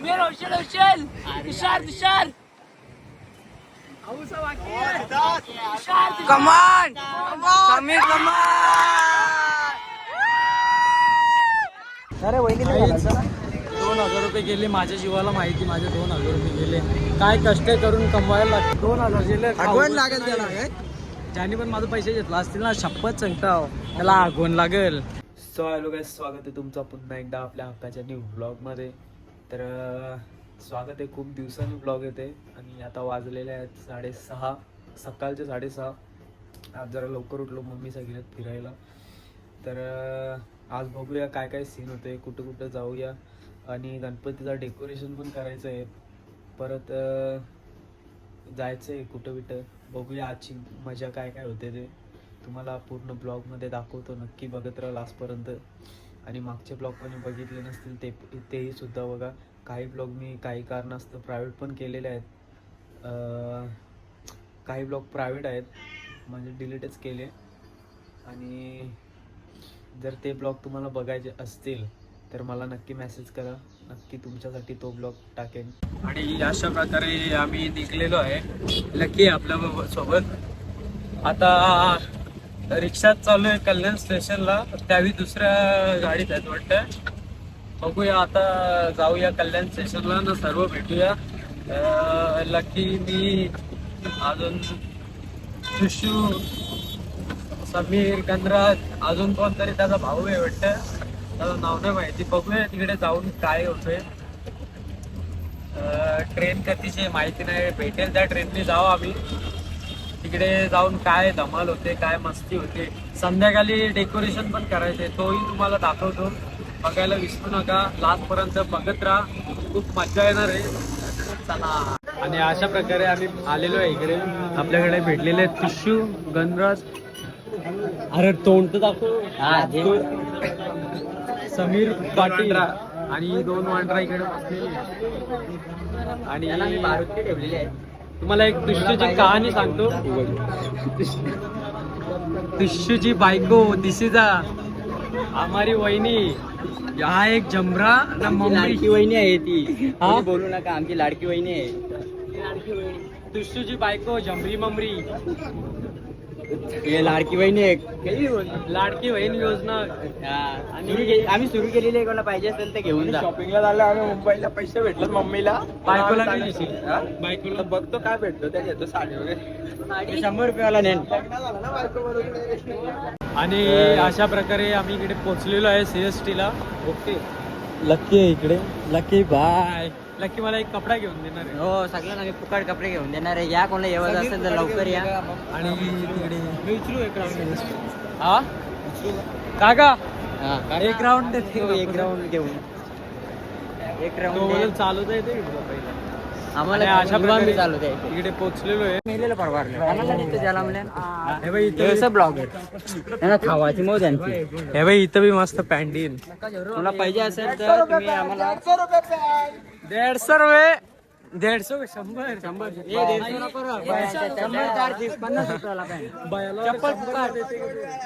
समीर हौशल हौशल तुषार तुषार। कमान समीर दोन हजार रुपये गेले माझ्या जीवाला माहिती माझे दोन हजार रुपये गेले. काय कष्ट करून कमवायला लागते दोन हजार गेले आठवण लागेल त्याला ज्याने पण माझे पैसे घेतला असतील ना शपथ सांगता त्याला आगवण लागेल. सो हॅलो काय स्वागत आहे तुमचं पुन्हा एकदा आपल्या हक्काच्या न्यू ब्लॉगमध्ये तर स्वागत आहे. खूप दिवसांनी ब्लॉग येते आणि आता वाजलेले आहेत साडेसहा सकाळचे साडेसहा. आज जरा लवकर उठलो मम्मी सगळ्यात फिरायला. तर आज बघूया काय काय सीन होते कुठं कुठं जाऊया. आणि गणपतीचं डेकोरेशन पण करायचं आहे परत जायचं आहे कुठं कुठं बघूया आजची मजा काय काय होते ते. तुम्हाला पूर्ण ब्लॉगमध्ये दाखवतो. नक्की बघत राहा लास्टपर्यंत. आणि मागचे ब्लॉग पण बघितले नसतील ते तेही सुद्धा बघा. काही ब्लॉग मी काही कारणास्तव प्रायव्हेट पण केलेले आहेत. काही ब्लॉग प्रायव्हेट आहेत. म्हणजे डिलीटच केले. आणि जर ते ब्लॉग तुम्हाला बघायचे असतील तर मला नक्की मेसेज करा. नक्की तुमच्यासाठी तो ब्लॉग टाकेन. आणि अशा प्रकारे आम्ही निघलेलो आहे. लकी आपल्यासोबत. आता रिक्षात चालू आहे कल्याण स्टेशनला. त्यावेळी दुसऱ्या गाडीत आहेत वाटतं. बघूया आता जाऊया कल्याण स्टेशनला. ना सर्व भेटूया. लकी मी अजून सुशू समीर गंधराज अजून कोणतरी त्याचा भाऊ आहे वाटतं. त्याचं नाव नाही माहिती. बघूया तिकडे जाऊन काय होतोय. ट्रेन कधीची माहिती नाही. भेटेल त्या ट्रेनने जाऊ आम्ही. तिकडे जाऊन काय धमाल होते काय मस्ती होते. संध्याकाळी डेकोरेशन पण करायचे. तोही तुम्हाला दाखवतो. बघायला विसरू नका. लास्ट पर्यंत बघत राहा. खूप मजा येणार आहे. चला. आणि अशा प्रकारे आम्ही आलेलो आहे इकडे. आपल्याकडे भेटलेले टिश्यू गणराज. अरे तोंड तर दाखव. समीर पाटील. आणि दोन वांड्रा इकडे बसलेले आहेत. तुम्हाला एक टिश्यूची कहाणी सांगतो. टिश्यूची बायको दिसीजा हमारी वहिनी. हा एक जमरा ना लाडकी वहिनी आहे ती. हा? बोलू नका आमची लाडकी वहिनी आहे. टिश्यूची बायको जमरी ममरी. हे लाडकी वहिनी आहे लाडकी बहीण योजना. हा, सुरू केली- आम्ही सुरू केलेली आहे कोणाला पाहिजे असेल तर घेऊन जा. शॉपिंगला झालं आम्ही मुंबईला पैसे भेटले मम्मीला. बायकोला? बायकोला बघतो काय भेटतो त्या घेतो साडी वगैरे. शंभर रुपयाला नेन. आणि अशा प्रकारे आम्ही इकडे पोहोचलेलो आहे सीएसटी ला. ओके. लक्की आहे इकडे. लक्की बाय लक्की मला एक कपडा घेऊन देणार आहे. हो सगळ्यांना आम्ही फुकट कपडे घेऊन देणार आहे. या कोणाला येवत असेल तर लवकर या. आणि तिकडे मी उचलू एक राऊंड हा? काका हा, एक राऊंड देते हो, एक राऊंड घेऊन. एक तो राऊंड चालू तुला पहिला? आम्हाला अशा प्रकारे चालू इकडे पोहोचलेलो आहे. मेलेलं परवारलं हे. खावाची मोज यांची हे बाई इथं बी मस्त पॅन्टीन कोणाला पाहिजे असेल तर तुम्ही आम्हाला दीडशे रुपये दीडशे शंभर. शंभर. चप्पल फुकाट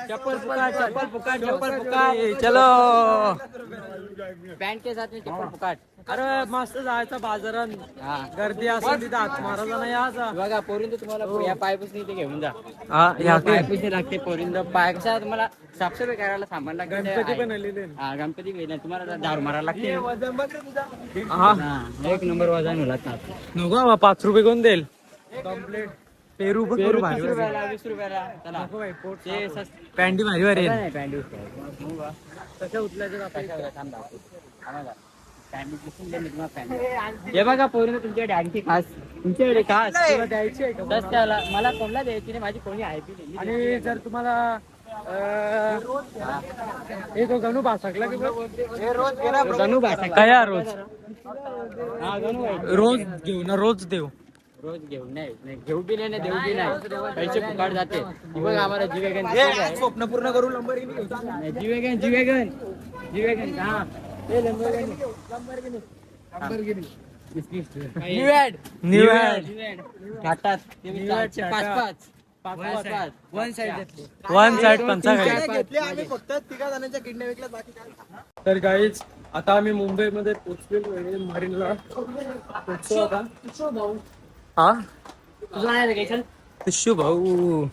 चप्पल फुकाट चप्पल फुकाट चप्पल फुकाट चलो पॅन्ट के साथ में चप्पल फुकाट अरे मस्त जायचं बाजारात. हा. गर्दी असेल तिथं हात मारायचा नाही याचा बघा पोरींद तुम्हाला या पायपुसनी इथे घेऊन जा. हा या पायपुसनी लागते पोरींद पाय कशा तुम्हाला साफसफाई करायला सामान लागते. गणपती पण आलेले हा गणपती वेळ तुम्हाला दारू मारायला लागते. हा हा एक नंबर वजन होला नको बा पाच रुपये कोण देईल? कंप्लीट पेरू बघ पेरू भारी वीस रुपयाला वीस रुपयाला. चला. ते सस्त- पॅन्टी भारी भारी आहे. नाही पॅन्ट. करायचं. कशा उचलायचं? थांब. दाखवतो. हे बघा पोरीनं तुमच्याकडे आणखी खास. तुमच्याकडे खास. तुला द्यायची आहे का? त्याला मला कोणला द्यायची नाही माझी कोणी आहे. आणि जर तुम्हाला अं, हे तो गणू भासकला की बघ? गणू भाषा काय रोज? हा गणू आहे. रोज घेऊ ना रोज देऊ. रोज घेऊन नाही नाही, घेऊ बी नाही ना देऊ बी नाही पैसे फुकाट जाते. बघ आम्हाला जीवेगन स्वप्न पूर्ण करून नंबर जीवेगन जीवेगन. जीवेगन हा हे. New ad. New ad. New ad. टाटात. ते बी चारशे पाच पाच. पाच पाच वन साइड पंचावन्न घेतले. आम्ही फक्त तिघा जणांच्या किडनॅप विकल्यात बाकी काय तर काहीच आता आम्ही मुंबईमध्ये पोचलेलो आहे मरीनला. पोचतो आता. हा? तुझं नाही भाऊ.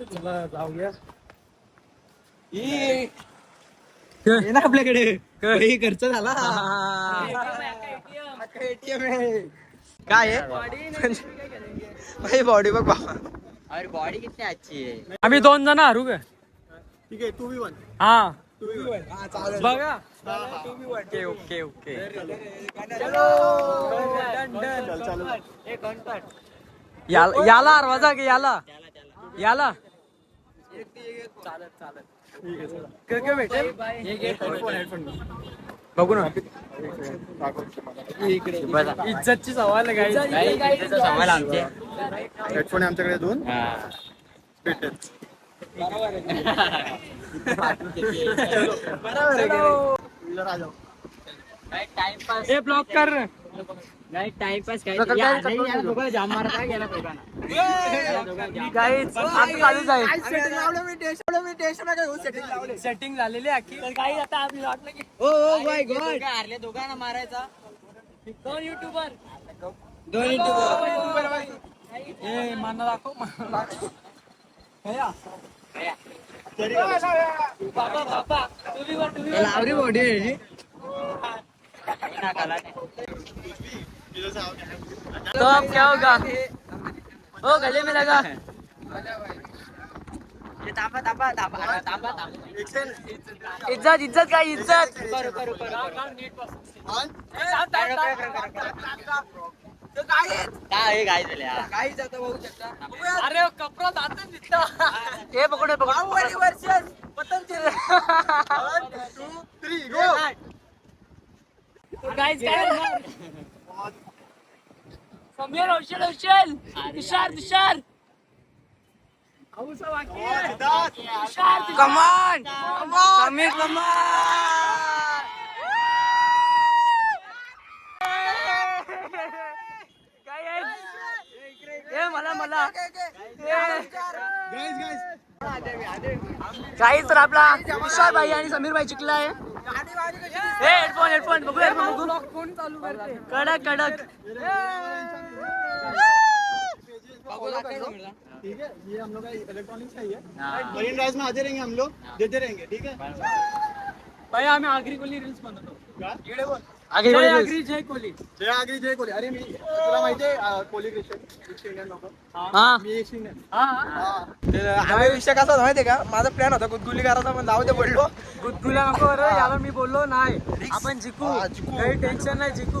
चला जाऊया. ये ना आपल्याकडे. हे खर्च झाला. ATM काय आहे? भाई बॉडी बघ बाबा. अरे बॉडी किती अच्छी आहे? आम्ही दोन जण हरू का ठीक आहे टू बी वन हा. बघा. ओके ओके ओके याला याला आरवाजा की याला. याला. बघू ना इज्जतची सवाल आहे काही सवाल आमचे हेडफोन आमच्याकडे दोन बरोबर हे ब्लॉक कर. टाइमपास काय जाम मारता गेला काहीच आता चालूच आहे. सेटिंग झालेली अख्खी. काही आता आपल्याला वाटलं की हारले दोघांना मारायचा. दोन युट्यूबर ए माना दाखव माना दाखव. कया? बाबा बाबा. तुम्ही वर तुम्ही तो अब क्या होगा? ओ गले में लगा। इज्जत इज्जत काय इज्जत अरे कपडा जात दिसता हे पकडे गाईज काय? होणार? समीर औषध औषध तुषार तुषार. तुषार तुषार. कमान समीर कमान काय आहे? ए मला मला. काही तर आपला विशाल भाई आणि समीर भाई चिकलाय हे हेडफोन हेडफोन बघू. हेडफोन बघू फोन चालू करते. कडक कडक. ठीक है ये हम लोग का इलेक्ट्रॉनिक्स का ही है मरीन ड्राइव में आते रहेंगे हम लोग देते रहेंगे ठीक है भाई आम्ही आगरी कोली रील्स बनवतो. का? आगरी जय आगरी जय कोली. जय आगरी जय कोहली अरे मी तुला माहिती आहे कोहली ईस्ट इंडियन लोक? हा. मी इंडियन. हा हा. विषय कसा होता माहितीये का? माझा प्लॅन होता गुदगुली करायचा पण जाऊ दे पडलो गुदगुला नको अरे याला मी बोललो नाही. आपण जिकू. हा, जिकू. काही टेन्शन नाही जिकू.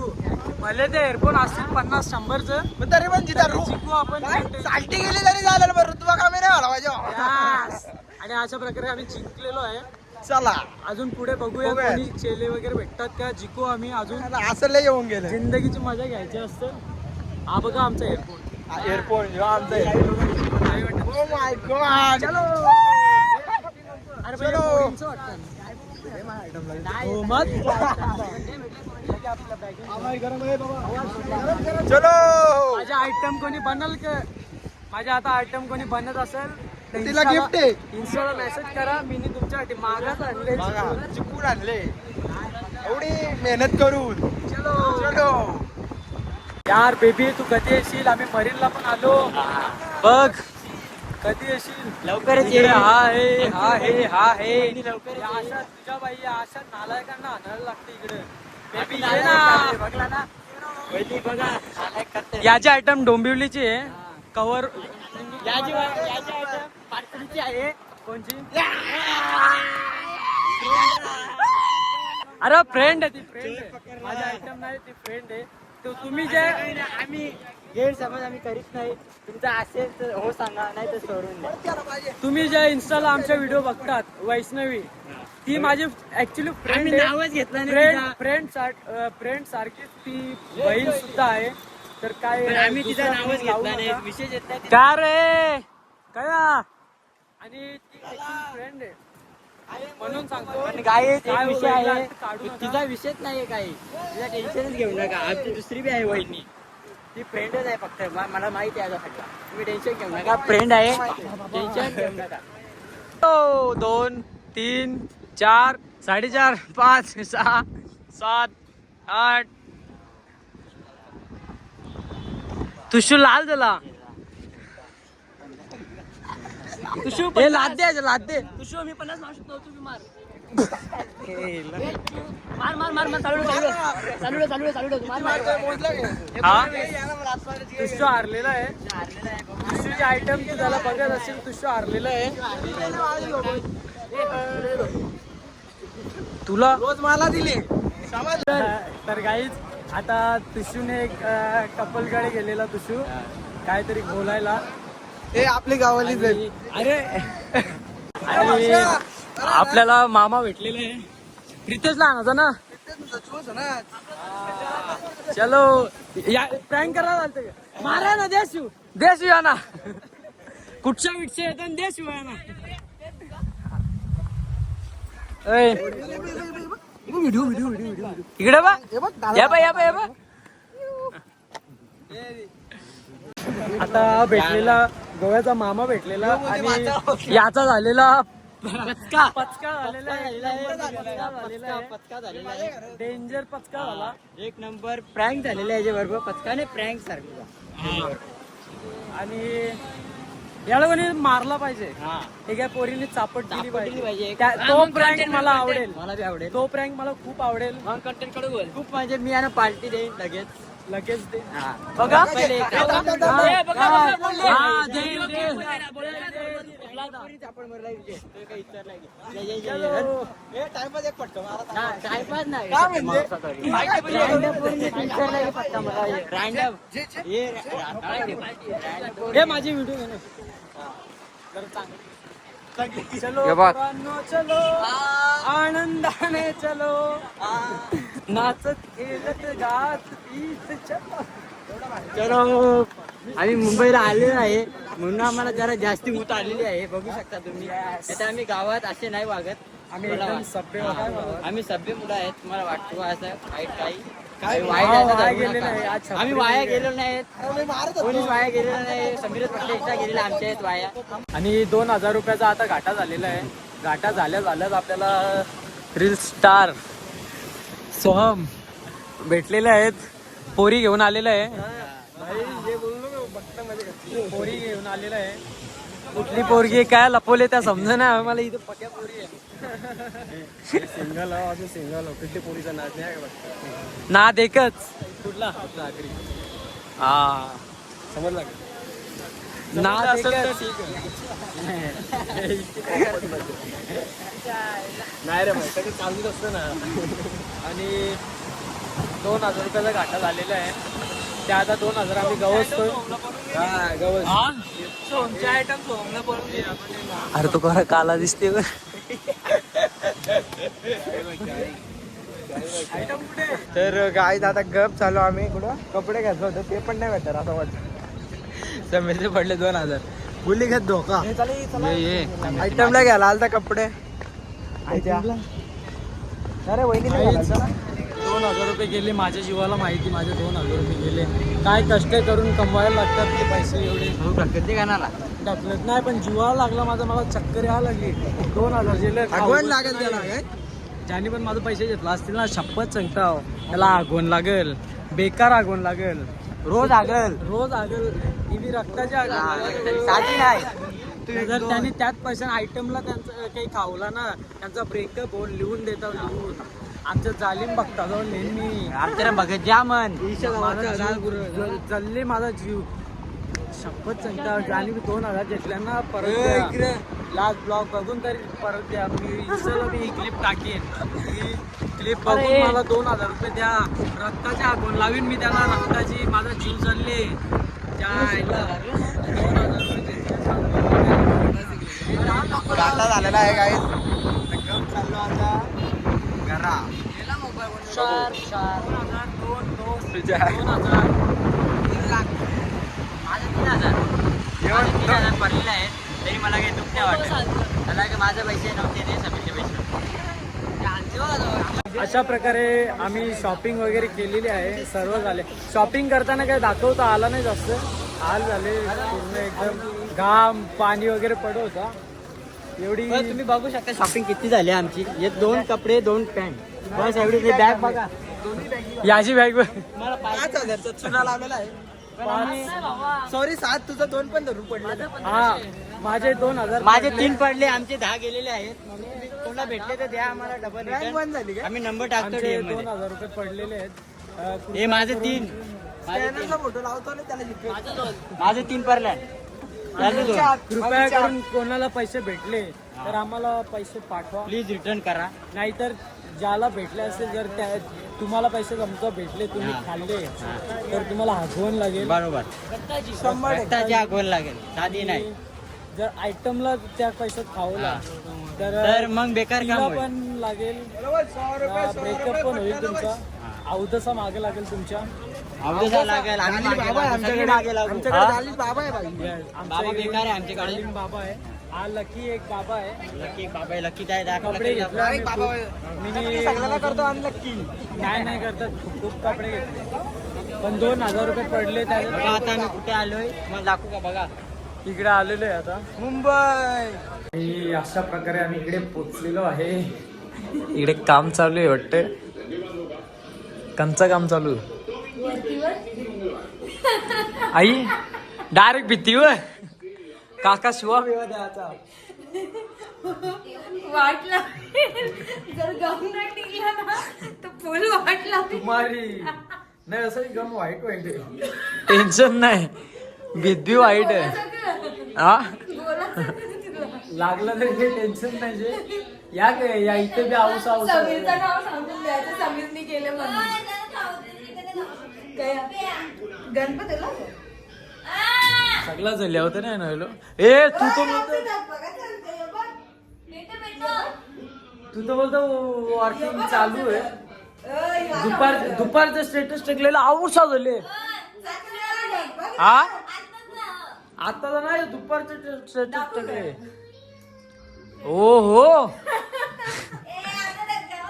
भले ते एअरफोन असतील पन्नास शंभरच. पण तरी पण जिता रू जिकू आपण काही tension चालती गेली तरी चालेल बरं ऋतुबा कामे नाही आला पाहिजे Yes. आणि अशा प्रकारे आम्ही जिंकलेलो आहे. चला. अजून पुढे बघूया बघूया. कोणी चेले वगैरे भेटतात का? जिकू आम्ही अजून असं लय येऊन गेलं. जिंदगीची मजा घ्यायची असतं. हा बघा आमचा एअरपोर्ट जो आमचं ओ माय गॉड चलो. अरे चलो. हो मग? चलो. माझ्या आयटम कोणी बनल का? माझ्या आता आयटम कोणी बनत असेल? तिला gift आहे. Insta ला मेसेज करा मी तुमच्यासाठी मागास आणले बघा चिकून आणले. एवढी मेहनत करून. चलो. चलो. यार बेबी तू कधी येशील? आम्ही मरीनला पण आलो. बघ. कधी येशील? लवकरच ये. हा आहे हा आहे हा आहे. लवकर अशा तुझ्या बाई अशा नालायकांना आणायला लागते इकडे. बेबी ये ना. बघला ना. बघा. याची आयटम डोंबिवलीची आहे. कवर याची याची आयटम पाटणची आहे. कोणची? अरे फ्रेंड आहे ती फ्रेंड आहे. माझी आयटम नाही ती फ्रेंड आहे. तो तुम्ही जे आम्ही गैरसमज आम्ही करीत नाही. तुमचा असेल तर हो सांगा नाही तर सोडून द्या. तुम्ही ज्या इन्स्टाला आमच्या व्हिडिओ बघतात वैष्णवी ती माझी ऍक्च्युली फ्रेंड नावच घेतलं नाही फ्रेंड. फ्रेंड फ्रेंड सारखीच ती बहीण सुद्धा आहे. तर काय आम्ही तिचं नावच घेतलं नाही. विशेष येत नाही का रे? कया आणि ती फ्रेंड आहे. म्हणून सांगतो पण काय विषय आहे. तिचा विषयच नाही काही. तिला टेन्शनच घेऊ नका. आमची दुसरी बी आहे वहिनी. ती फ्रेंडच आहे फक्त. म- मला माहिती आहे आता सगळं. तुम्ही टेन्शन घेऊ नका. फ्रेंड आहे. टेन्शन घेऊ नका. हो, दोन तीन चार साडेचार पाच सहा सात आठ. तुशू लाल झाला. तुशू हे लाद दे लाद दे तुझं मी पन्नास मारू शकतो तुम्ही मार. मार मार मार मार चालू चालू चालू चालू चालू मार मार. हा? तुशू हारलेला आहे. तुशूचे आयटम तू त्याला बघत असेल तुशू हारलेला आहे. तुला? रोज मला दिले. तर गाईच आता तुशूने एक कपलकडे गेलेला तुशू काहीतरी बोलायला. हे आपली गावालीच आहे अरे. आणि आपल्याला मामा भेटलेले आहे. प्रितेशला आणायचा ना? चलो या प्रँक करा चालते मारा ना देशू देशू या ना कुठच्या विटचे येतात देशू या ना. इकडे बा. या बा या बा या बा. आता भेटलेला गोव्याचा मामा भेटलेला आणि याचा झालेला पचका. पचका झालेला आहे. पचका झालेला आहे. डेंजर पचका झाला. एक नंबर प्रँक झालेला आहे बरोबर पचकाने प्रँक सारखा. आणि याला कोणी मारला पाहिजे. हा. हे काय पोरीने चापट दिली दिली पाहिजे. पाहिजे. त्या- तो प्रँक मला आवडेल. मला बी आवडेल. तो प्रँक मला खूप आवडेल. कंटेंटकडे खूप म्हणजे मी यानं पार्टी देईन लगेच. लगेच दे. हा. बघा हा, माझी व्हिडिओ घे ना. चलो चलो आनंदाने चलो. नाचत खेळत गात पीत चलो. चलो. आम्ही मुंबईला आलेलो आहे. म्हणून आम्हाला जरा जास्ती ऊत आलेली आहे. बघू शकता तुम्ही. आता आम्ही गावात असे नाही वागत. आम्ही सभ्य. वागतो. आम्ही सभ्य मुलं आहेत. तुम्हाला वाटतो असं वाईट काही काय वाया आम्ही वाया नाही. कोणीच वाया गेलेलो नाही. समीरच पटले एकटा गेलेला आमच्या आहेत वाया. आणि दोन हजार रुपयाचा आता घाटा झालेला आहे. घाटा झाल्या झाल्याच आपल्याला रील स्टार सोहम भेटलेले आहेत. पोरी घेऊन आलेलं आहे. पोरी घेऊन आलेलं आहे. कुठली पोरगी काय लपवले त्या समजा ना मला इथे पक्या पोरी आहे सिंगल अजून सिंगल कुठली पोरीचा नाच नाही नाद एकच कुठला? हा. समजला का? नाद नाही रे भाई सगळं चालूच असतं ना. आणि दोन हजार रुपयाचा घाटा झालेला आहे. त्या आता दोन हजार आम्ही गवसतोय. हा गवस. अरे तो करा काला दिसते तर गाय आता गप चालू आम्ही कुठं? कपडे घ्यायचं होतं ते पण नाही भेटत असं वाटतं. समीरचे पडले दोन हजार. बोली घेत धोका. आयटमला घ्यायला आलता कपडे. अरे वहिनी दोन हजार रुपये गेले माझ्या जीवाला माहिती माझे दोन हजार रुपये गेले. काय कष्ट करून कमवायला लागतात ते पैसे एवढे? भाऊ प्रकृती गाणाला ढकलत नाही पण जीवाला लागला माझा मला चक्कर यायला लागली. दोन हजार गेले आगवण लागेल त्याला काय? ज्याने पण माझे पैसे घेतला असतील ना शपथ सांगता त्याला आगवण लागेल बेकार आगवण लागेल. रोज आगल रोज आगल इवी रक्ताची आगवण लागेल. साधी नाही. जर त्यांनी त्याच पैशाने आयटमला त्यांचं काही खावला ना त्यांचा ब्रेकअप होऊन लिहून देतात. लिहून आमच्या जालीम बघता जाऊन नेहमी. आमच्या बघत जा मन. माझा जीव जल- जल्ले माझा जीव. शपथ सांगता आणि मी दोन हजार घेतल्या ना परत द्या. लास्ट ब्लॉग बघून तरी परत द्या. मी इंस्टाला मी ही क्लिप टाकेन ही क्लिप बघून मला दोन हजार रुपये द्या. रक्ताची आगवण लावीन मी त्यांना. रक्ताची माझा जीव जल्ले दोन हजार रुपये. झालेला आहे काय गप चाललो आता. घरा चार चार. दोन हजार दोन दोन. दोन हजार. माझं तीन हजार. माझं तीन हजार पडलेले आहेत. तरी मला काही दुःख नाही वाटत. मला की माझे पैसे नव्हते ते समीरचे पैसे. नव्हते अशा प्रकारे आम्ही शॉपिंग वगैरे केलेली आहे. सर्व झाले. शॉपिंग करताना काही दाखवता आला नाही जास्त. हाल झाले. पूर्ण एकदम घाम पाणी वगैरे पडत होता. एवढी तुम्ही बघू शकता शॉपिंग किती झाली आमची. हे दोन कपडे दोन पॅन्ट बस एवढी बॅग बघा. याची बॅग मला पाच हजारचा चुना लावलेला आहे. सॉरी सात तुझं दोन पण धरून पडले. हा माझे दोन हजार माझे तीन पडले आमचे दहा गेलेले आहेत. कोणाला भेटले तर द्या आम्हाला डबल बँक बंद झाली का? आम्ही नंबर टाकतो आमचे दोन मध्ये. हजार रुपये पडलेले आहेत. हे माझे तीन. फोटो लावतो ना त्याला माझे तीन पडले कृपया करून कोणाला पैसे भेटले तर आम्हाला पैसे पाठवा. प्लीज रिटर्न करा. नाहीतर ज्याला भेटले असेल जर त्या तुम्हाला पैसे समजा भेटले तुम्ही खाल्ले तर तुम्हाला हगवण लागेल. बरोबर. शंभर. रक्ताची लागेल. साधी नाही. जर आयटमला त्या पैशात खावला तर तर मग बेकार तिला काम होईल. पण लागेल. ब्रेकअप पण होईल तुमचा. अवधसा मागे लागेल तुमच्या. बाबा आहे हा? लकी एक बाबा आहे. लकी बाबा आहे, लकी काय दाखव कपडे करतो अनलक्की नाही नाही करतात. खूप खूप कपडे घेतले. पण दोन हजार रुपये पडले आता आम्ही कुठे आलोय? मग दाखवू का? बघा. इकडे आलेलो आहे आता. मुंबई. अशा प्रकारे आम्ही इकडे पोचलेलो आहे. इकडे काम चालू आहे वाटतं कंचं काम चालू आई डायरेक्ट भीतीवर. काका शिवा. बिवा द्यायचा वाट लागेल जर गम नाही टिकला ना तर फुल वाट लागेल तुम्हारी. नाही असं एकदम वाईट वाईट टेन्शन नाही. भीती वाईट आहे. हा? लागलं तरी काही टेन्शन नाही जे. या काय या इथे बी आऊस आऊस. समीरचं नाव सांगून द्यायचं. समीरने केलं म्हणून. काय? गणपतीला सगळं झाले होतं नाही ना हॅलो ए तू तर बोलतो तू तर बोलतो वॉकिंग चालू आहे. दुपार दुपारचं स्टेटस टाकलेलं आवडसा झाले हा? आता तर नाही दुपारचं स्टेटस टाकले ओ हो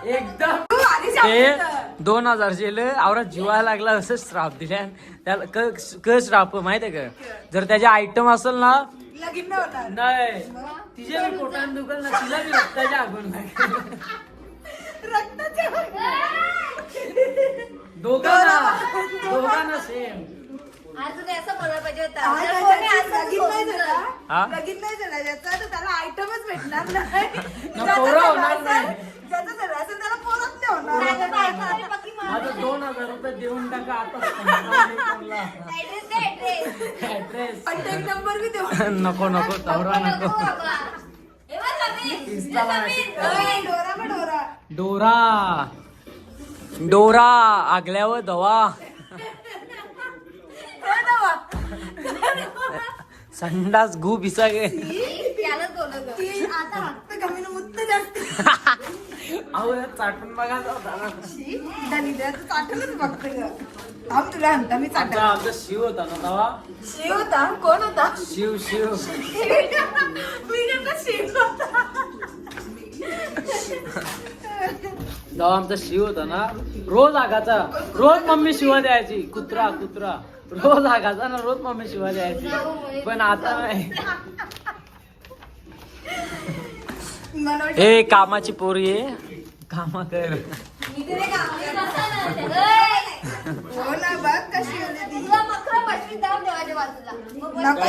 एकदम ते दोन हजार जेल आवरा जीवायला लागला असं श्राप दिल्या त्याला क- क श्राप माहीत आहे का? जर त्याचे आयटम असेल ना लगीन नाही मी दुखल ना तिला मी रक्ताच्या आगून दोघांना दोघांना. सेम आयटमच भेटणार नाही. माझं दोन हजार रुपये देऊन टाका आता. ऍड्रेस नंबर बी देऊ नको नको तवरा नको message कर. ओय. डोरा डोरा डोरा डोरा आगल्यावर दवा काय? संडास गु बिसा गे. ती आता कमी मुत्त जास्त चाटून बघायचा होता ना दलिद्राचं चाटलच बघते ग थांब तुला म्हणता मी आमचा चाटल आमचा शिव होता ना तवा? शिव होता? कोण होता? शिव शिव. मी नेमका शिव होता. तेव्हा आमचा शिव होता ना? रोज आगाचा. रोज मम्मी शिवा द्यायची. कुत्रा कुत्रा. रोज आगाचा ना रोज मम्मी शिवा द्यायची. पण आता नाही. ए कामाची पोरी आहे. कामा कर. हो ना बघ कशी होती ती. नको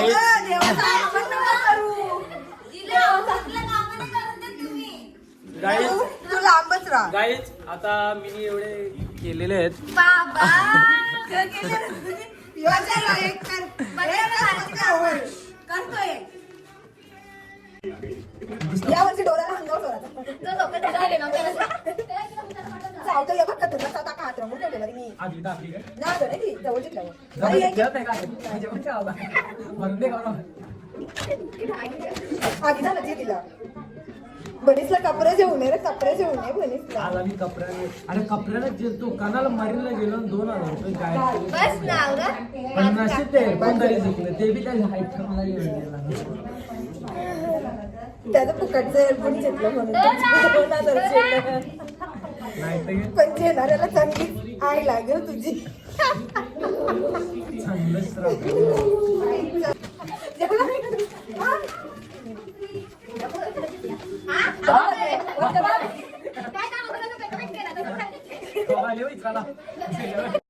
ग देवाचं नका करू जिला आवडलं कामं नाही करत आहे तुम्ही. गाईज तू तू लांबच राहा गाईज आता मी एवढे केलेले आहेत बाबा? योजना एक कर. करतोय डोळ्याला चावतो या बघ का तुला स्वतः का हात रंगून ठेवलेला रे मी आधी टाकली काय? नाही गं, नाही ती, जवळचीच लावू. जाऊ अरे, दे, एक- खेळत नाही का? जेवण ठेवा बा. भरून दे का बा? आगी झालं ते तिला बनीसला कपडे जेवू नये रे कपडे जेवू नये बनीसला आज आम्ही कपड्याने अरे कपड्याला गेलतो कानाला मारीला गेलो आणि दोन हजार रुपये काय बस ना आवरा. पण नशीब ते कोणतरी जिंकलं ते बी त्या आयटमला घेऊन गेला त्याचं फुकटचं एअरफोन घेतलं म्हणून. पण घेणाऱ्याला चांगली आय लागेल तुझी. काय